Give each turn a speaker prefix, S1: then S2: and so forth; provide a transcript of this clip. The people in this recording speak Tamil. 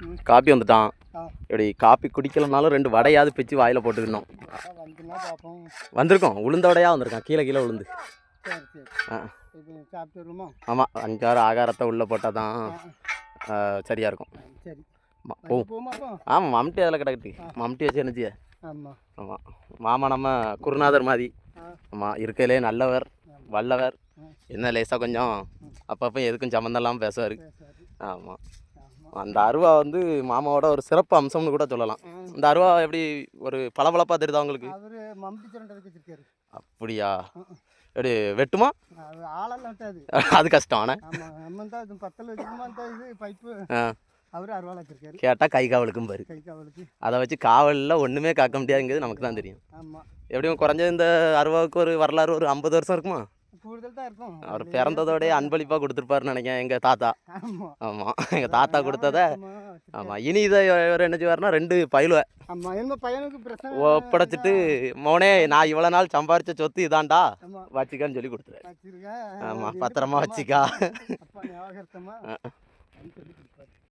S1: ம்.
S2: காப்பி வந்துட்டான். இப்படி காப்பி குடிக்கலனாலும் ரெண்டு வடையாவது பிச்சு வாயில் போட்டுக்கணும். வந்திருக்கோம். உளுந்த வடையாக வந்திருக்கான். கீழே கீழே உளுந்து. ஆ. ஆமாம் அஞ்சாறு ஆகாரத்தை உள்ளே போட்டால் தான் சரியாக இருக்கும்.
S1: அப்போ?
S2: ஆமாம் மம்டி அதில் கிடக்குது? மம்டி வச்சு என்னச்சிய
S1: ஆமாம்
S2: மாமா நம்ம குருநாதர் மாதிரி. ஆமாம் இருக்கையிலே நல்லவர் வல்லவர். என்ன லேசாக கொஞ்சம் அப்பப்போ எதுக்கும் சம்மந்தம் இல்லாமல் பேசுவார். ஆமாம் அந்த அருவா வந்து மாமாவோட ஒரு சிறப்பு அம்சம்னு கூட சொல்லலாம். இந்த அருவா எப்படி ஒரு பளபளப்பாக தெரியுதா உங்களுக்கு? அப்படியா. எப்படி வெட்டுமா?
S1: அது
S2: கஷ்டம் ஆனால் கேட்டால் கை காவலுக்கும் பாரு. அதை வச்சு காவலில் ஒன்றுமே காக்க முடியாதுங்கிறது நமக்கு தான் தெரியும். எப்படியும் குறைஞ்சது இந்த அருவாவுக்கு ஒரு வரலாறு ஒரு ஐம்பது வருஷம் இருக்குமா?
S1: கூடுதல் தான் இருக்கும்.
S2: அவர் பிறந்ததோடய அன்பளிப்பாக கொடுத்துருப்பாருன்னு நினைக்கிறேன் எங்கள் தாத்தா.
S1: ஆமாம்
S2: எங்கள் தாத்தா கொடுத்தத.
S1: ஆமாம்
S2: இனி இதை இவர் என்ன செய்வார்னா ரெண்டு பயிலுவ. ஒப்படைச்சிட்டு மோனே நான் இவ்வளோ நாள் சம்பாரிச்ச சொத்து இதான்டா.
S1: ஆமாம்
S2: வச்சுக்கான்னு சொல்லி கொடுத்துரு
S1: வச்சிருக்கேன்
S2: ஆமாம் பத்திரமா வச்சுக்கா.